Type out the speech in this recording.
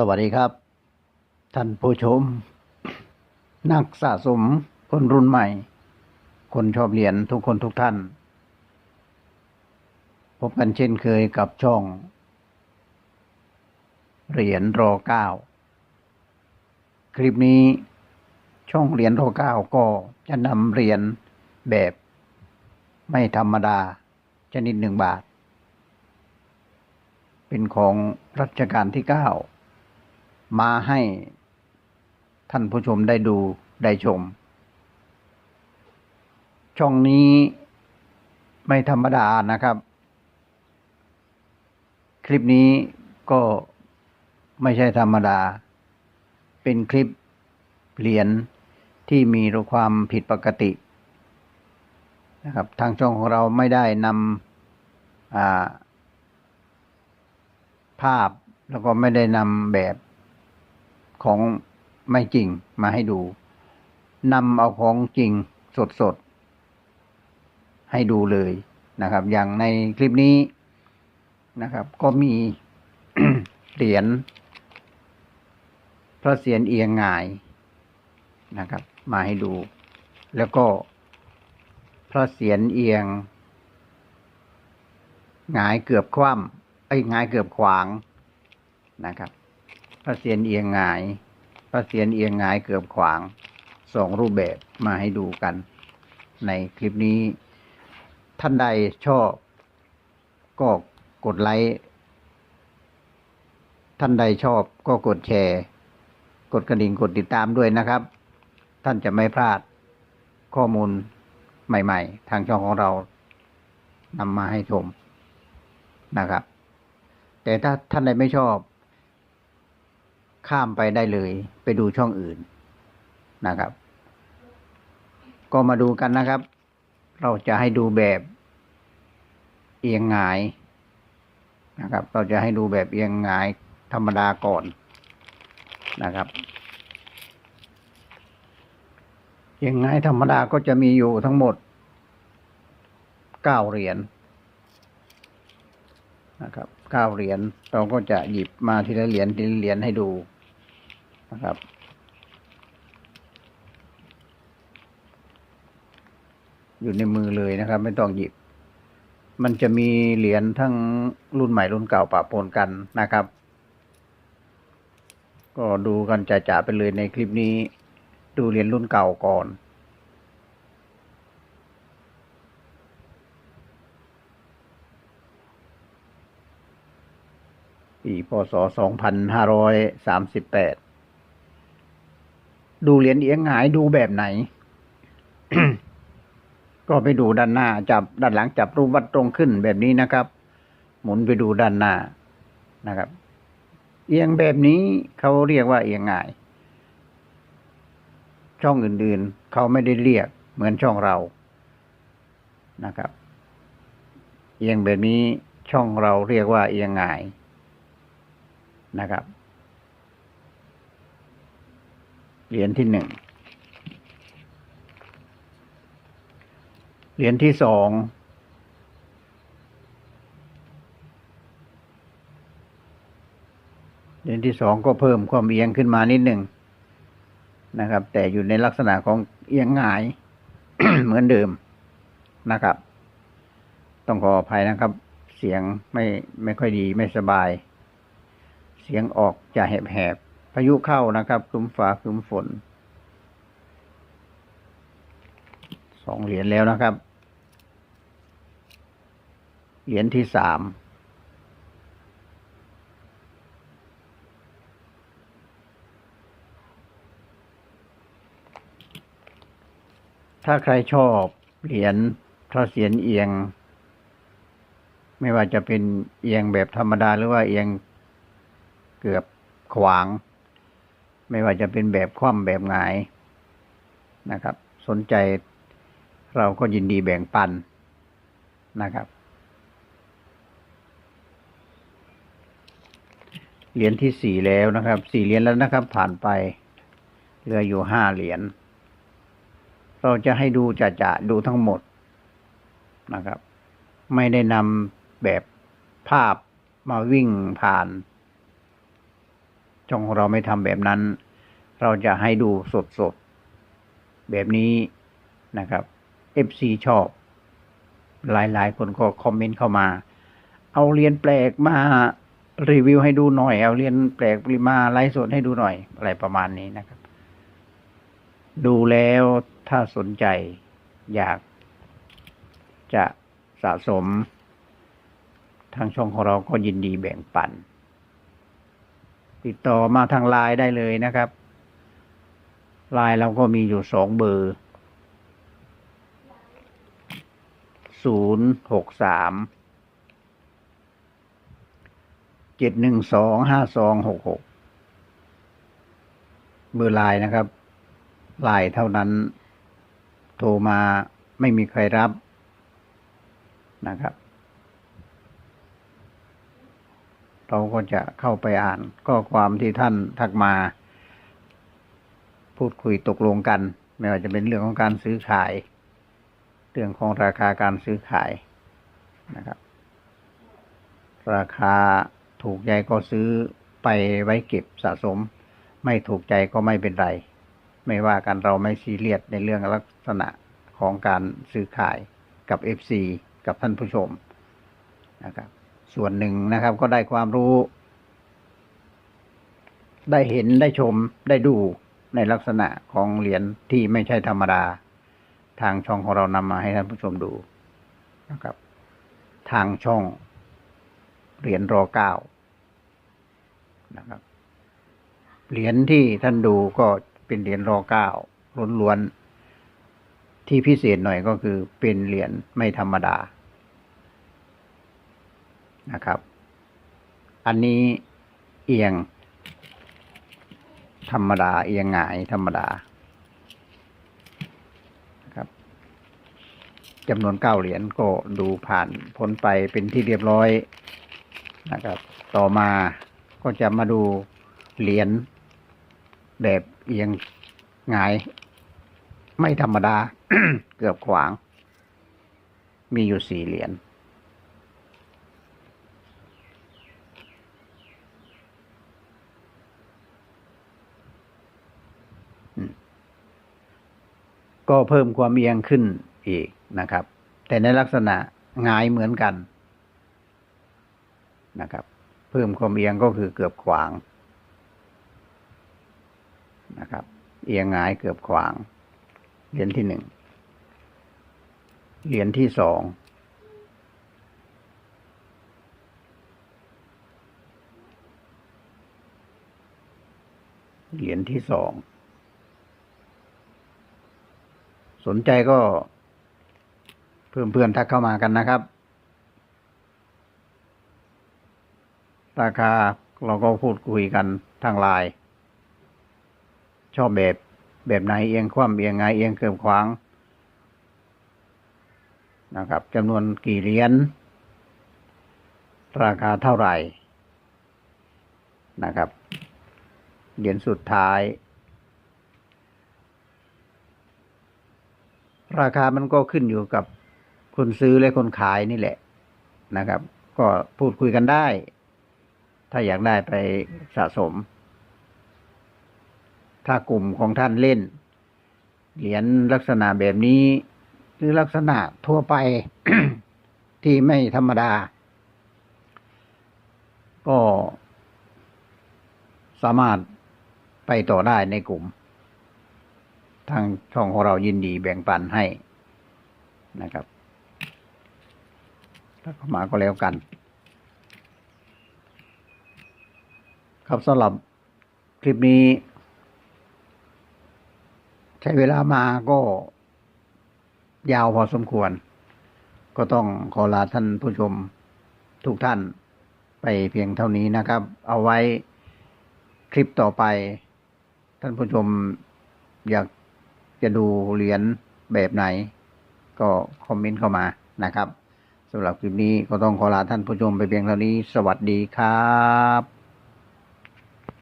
สวัสดีครับ ท่านผู้ชม นักสะสมคนรุ่นใหม่ คนชอบเหรียญทุกคนทุกท่าน พบกันเช่นเคยกับช่อง เหรียญรอเก้าคลิปนี้ช่องเหรียญรอเก้าก็จะนำเหรียญแบบไม่ธรรมดาชนิดหนึ่งบาท เป็นของรัชกาลที่เก้า มาให้ท่านผู้ชมได้ดูได้ชม ช่องนี้ไม่ธรรมดานะครับ คลิปนี้ก็ไม่ใช่ธรรมดา เป็นคลิปเหรียญที่มีความผิดปกตินะครับ ทางช่องของเราไม่ได้นำภาพแล้วก็ไม่ได้นำแบบ ของไม่จริงมาให้ดูนำเอาของจริงสดๆให้ดูเลยนะครับ อย่างในคลิปนี้นะครับ ก็มีเหรียญพระเศียรเอียงหงายนะครับ มาให้ดู แล้วก็พระเศียรเอียงหงายเกือบคว่ำไอ้ยหงายเกือบขวางนะครับ พระเศียรเอียงหงาย พระเศียรเอียงหงายเกือบขวางสองรูปแบบมาให้ดูกัน ในคลิปนี้ ท่านใดชอบ ก็กดไลค์ท่านใดชอบก็กดแชร์ กดกระดิ่งกดติดตามด้วยนะครับ ท่านจะไม่พลาดข้อมูลใหม่ ๆ ทางช่องของเรานำมาให้ชมนะครับ แต่ถ้าท่านใดไม่ชอบ ข้ามไปได้เลย ไปดูช่องอื่นนะครับ ก็มาดูกันนะครับ เราจะให้ดูแบบเอียงหงายนะครับ เราจะให้ดูแบบเอียงหงายธรรมดาก่อนนะครับเอียงหงายธรรมดาก็จะมีอยู่ทั้งหมดเก้าเหรียญ นะครับเก้าเหรียญเราก็จะหยิบมาทีละเหรียญทีละเหรียญให้ดูนะครับ อยู่ในมือเลยนะครับ ไม่ต้องหยิบ มันจะมีเหรียญทั้งรุ่นใหม่รุ่นเก่าปะปนกันนะครับ ก็ดูกันจ่าๆไปเลยในคลิปนี้ ดูเหรียญรุ่นเก่าก่อน ปีพศ 2538 ดูเหรียญเอียงหงายดูแบบไหน ก็ไปดูด้านหน้า จับด้านหลังจับรูปวัดตรงขึ้นแบบนี้นะครับ หมุนไปดูด้านหน้านะครับ เอียงแบบนี้เขาเรียกว่าเอียงหงาย ช่องอื่นๆ เขาไม่ได้เรียกเหมือนช่องเรานะครับ เอียงแบบนี้ช่องเราเรียกว่าเอียงหงาย นะครับ เหรียญที่หนึ่ง เหรียญที่สอง เหรียญที่สองก็เพิ่มความเอียงขึ้นมานิดหนึ่งนะครับ แต่อยู่ในลักษณะของเอียงหงายเหมือนเดิมนะครับ ต้องขออภัยนะครับ เสียงไม่ไม่ค่อยดีไม่สบาย สียงออกจะแหบๆพายุเข้านะครับคลุมฟ้าคลุมฝนสองเหรียญแล้วนะครับ เหรียญที่สามถ้าใครชอบเหรียญพระเศียรเอียง ไม่ว่าจะเป็นเอียงแบบธรรมดาหรือว่าเอียง เกือบขวาง ไม่ว่าจะเป็นแบบคว่ำแบบหงายนะครับ สนใจเราก็ยินดีแบ่งปันนะครับ เหรียญที่สี่แล้วนะครับสี่เหรียญแล้วนะครับ ผ่านไปเหลืออยู่ห้าเหรียญเราจะให้ดูจะจะดูทั้งหมดนะครับ ไม่ได้นำแบบภาพมาวิ่งผ่าน ช่องของเราไม่ทำแบบนั้น เราจะให้ดูสดๆ แบบนี้นะครับ FC ชอบ หลายๆ คนก็คอมเมนต์เข้ามา เอาเรียนแปลกมารีวิวให้ดูหน่อย เอาเรียนแปลกมาไลฟ์สดให้ดูหน่อย อะไรประมาณนี้นะครับ ดูแล้วถ้าสนใจอยากจะสะสม ทางช่องของเราก็ยินดีแบ่งปัน ติดต่อมาทางไลน์ได้เลยนะครับไลน์เราก็มีอยู่สองเบอร์ศูนย์หกสามเจ็ดหนึ่งสองห้าสองหกหกเบอร์ไลน์นะครับไลน์เท่านั้น โทรมาไม่มีใครรับนะครับ เราก็จะเข้าไปอ่านข้อความที่ท่านทักมา พูดคุยตกลงกัน ไม่ว่าจะเป็นเรื่องของการซื้อขาย เรื่องของราคาการซื้อขายนะครับ ราคาถูกใจก็ซื้อไปไว้เก็บสะสม ไม่ถูกใจก็ไม่เป็นไร ไม่ว่ากันเราไม่ซีเรียสในเรื่องลักษณะของการซื้อขายกับ FC กับท่านผู้ชมนะครับ ส่วนหนึ่งนะครับ ก็ได้ความรู้ ได้เห็นได้ชมได้ดูในลักษณะของเหรียญที่ไม่ใช่ธรรมดา ทางช่องของเรานำมาให้ท่านผู้ชมดูนะครับ ทางช่องเหรียญรอเก้านะครับเหรียญที่ท่านดูก็เป็นเหรียญรอเก้าล้วนๆที่พิเศษหน่อยก็คือเป็นเหรียญไม่ธรรมดา นะครับ อันนี้เอียง ธรรมดาเอียงหงายธรรมดานะครับจำนวนเก้าเหรียญก็ดูผ่านพ้นไปเป็นที่เรียบร้อยนะครับ ต่อมาก็จะมาดูเหรียญแบบเอียงหงาย ไม่ธรรมดาเกือบขวาง มีอยู่สี่เหรียญ ก็เพิ่มความเอียงขึ้นอีกนะครับ แต่ในลักษณะงายเหมือนกันนะครับ เพิ่มความเอียงก็คือเกือบขวางนะครับ เอียงงายเกือบขวาง เหรียญที่หนึ่งเหรียญที่สองเหรียญที่สอง สนใจก็ เพื่อนเพื่อนๆทักเข้ามากันนะครับ ราคาเราก็พูดคุยกันทางไลน์ชอบแบบแบบไหนเอียงคว่ำเอียงไงเอียงเกือบขวางนะครับจำนวนกี่เหรียญราคาเท่าไหร่นะครับเหรียญสุดท้าย ราคามันก็ขึ้นอยู่กับคนซื้อและคนขายนี่แหละนะครับ ก็พูดคุยกันได้ ถ้าอยากได้ไปสะสม ถ้ากลุ่มของท่านเล่น เหรียญลักษณะแบบนี้ หรือลักษณะทั่วไปที่ไม่ธรรมดา ก็สามารถไปต่อได้ในกลุ่ม ทางช่องของเรายินดีแบ่งปันให้นะครับถ้าเข้ามาก็แล้วกัน ครับสำหรับคลิปนี้ ใช้เวลามาก็ยาวพอสมควร ก็ต้องขอลาท่านผู้ชมทุกท่านไปเพียงเท่านี้นะครับ เอาไว้คลิปต่อไป ท่านผู้ชมอยาก จะดูเหรียญแบบไหน ก็คอมเมนต์เข้ามานะครับสำหรับคลิปนี้ก็ต้องขอลาท่านผู้ชมไปเพียงเท่านี้ สวัสดีครับ